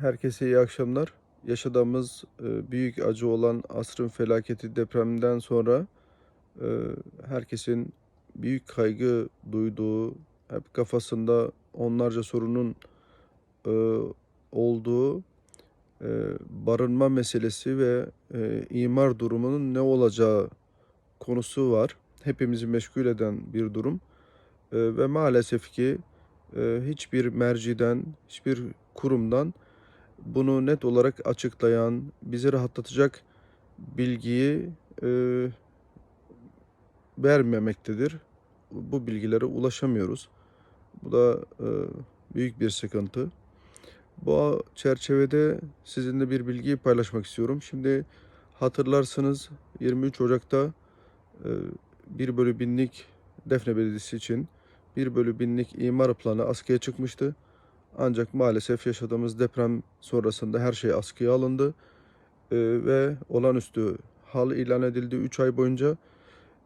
Herkese iyi akşamlar. Yaşadığımız e, büyük acı olan asrın felaketi depremden sonra e, herkesin büyük kaygı duyduğu, hep kafasında onlarca sorunun e, olduğu barınma meselesi ve imar durumunun ne olacağı konusu var. Hepimizi meşgul eden bir durum. Ve maalesef ki hiçbir merciden, hiçbir kurumdan bunu net olarak açıklayan, bizi rahatlatacak bilgiyi e, vermemektedir. Bu bilgilere ulaşamıyoruz. Bu da e, büyük bir sıkıntı. Bu çerçevede sizinle bir bilgiyi paylaşmak istiyorum. Şimdi hatırlarsınız 23 Ocak'ta e, 1 bölü binlik Defne Belediyesi için 1 bölü binlik imar planı askıya çıkmıştı. Ancak maalesef yaşadığımız deprem sonrasında her şey askıya alındı Ee, ve olağanüstü hal ilan edildi 3 ay boyunca.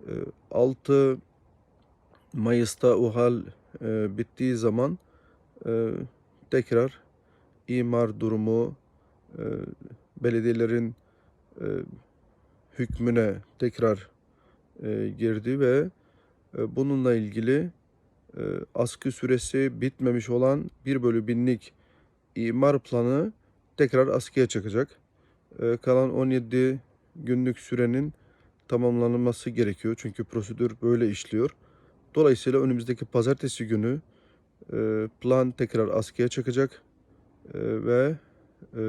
Ee, 6 Mayıs'ta o hal e, bittiği zaman e, tekrar imar durumu e, belediyelerin e, hükmüne tekrar e, girdi ve e, bununla ilgili e, askı süresi bitmemiş olan 1 bölü binlik imar planı tekrar askıya çıkacak. E, kalan 17 günlük sürenin tamamlanması gerekiyor. Çünkü prosedür böyle işliyor. Dolayısıyla önümüzdeki pazartesi günü e, plan tekrar askıya çıkacak E, ve e,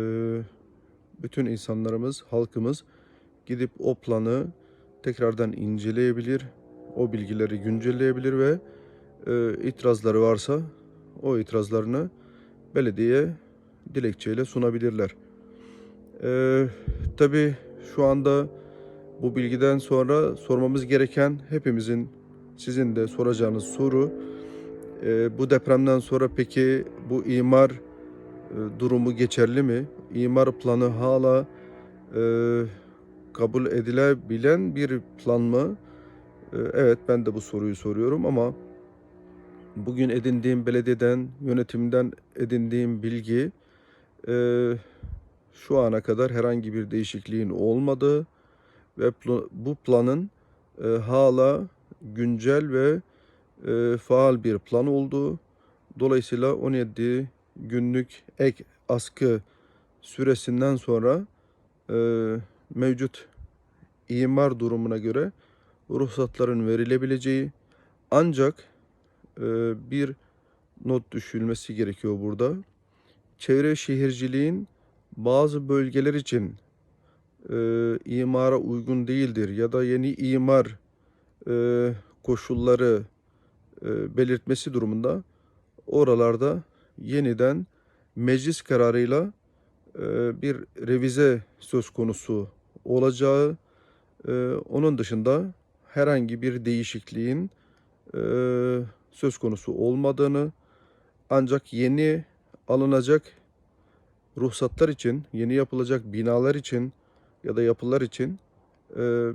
bütün insanlarımız, halkımız gidip o planı tekrardan inceleyebilir, o bilgileri güncelleyebilir ve e, itirazları varsa o itirazlarını belediye dilekçeyle sunabilirler. E, Tabi şu anda bu bilgiden sonra sormamız gereken hepimizin sizin de soracağınız soru e, bu depremden sonra peki bu imar e, durumu geçerli mi? İmar planı hala e, kabul edilebilen bir plan mı? E, evet ben de bu soruyu soruyorum ama bugün edindiğim belediyeden, yönetimden edindiğim bilgi e, şu ana kadar herhangi bir değişikliğin olmadığı ve bu planın e, hala güncel ve e, faal bir plan olduğu. Dolayısıyla 17 günlük ek askı süresinden sonra e, mevcut imar durumuna göre ruhsatların verilebileceği ancak bir not düşülmesi gerekiyor burada. Çevre şehirciliğin bazı bölgeler için e, imara uygun değildir ya da yeni imar e, koşulları e, belirtmesi durumunda oralarda yeniden meclis kararıyla e, bir revize söz konusu olacağı, e, onun dışında herhangi bir değişikliğin e, söz konusu olmadığını ancak yeni alınacak ruhsatlar için, yeni yapılacak binalar için ya da yapılar için e,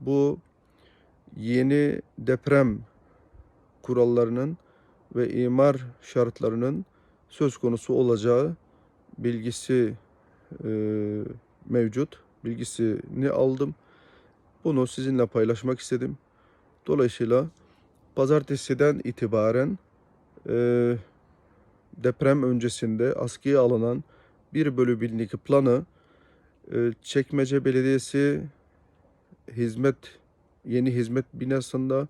bu yeni deprem kurallarının ve imar şartlarının söz konusu olacağı bilgisi e, mevcut. Bilgisini aldım. Bunu sizinle paylaşmak istedim. Dolayısıyla pazartesiden itibaren e, deprem öncesinde askıya alınan 1 bölü binlik planı e, Çekmece Belediyesi hizmet yeni hizmet binasında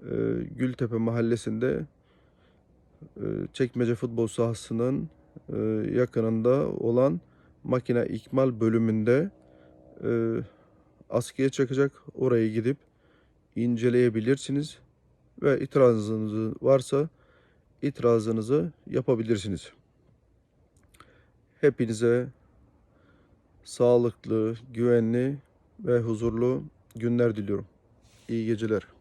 e, Gültepe Mahallesi'nde e, Çekmece futbol sahasının e, yakınında olan makine ikmal bölümünde e, askıya çakacak. Oraya gidip inceleyebilirsiniz ve itirazınız varsa itirazınızı yapabilirsiniz. Hepinize sağlıklı, güvenli ve huzurlu günler diliyorum. İyi geceler.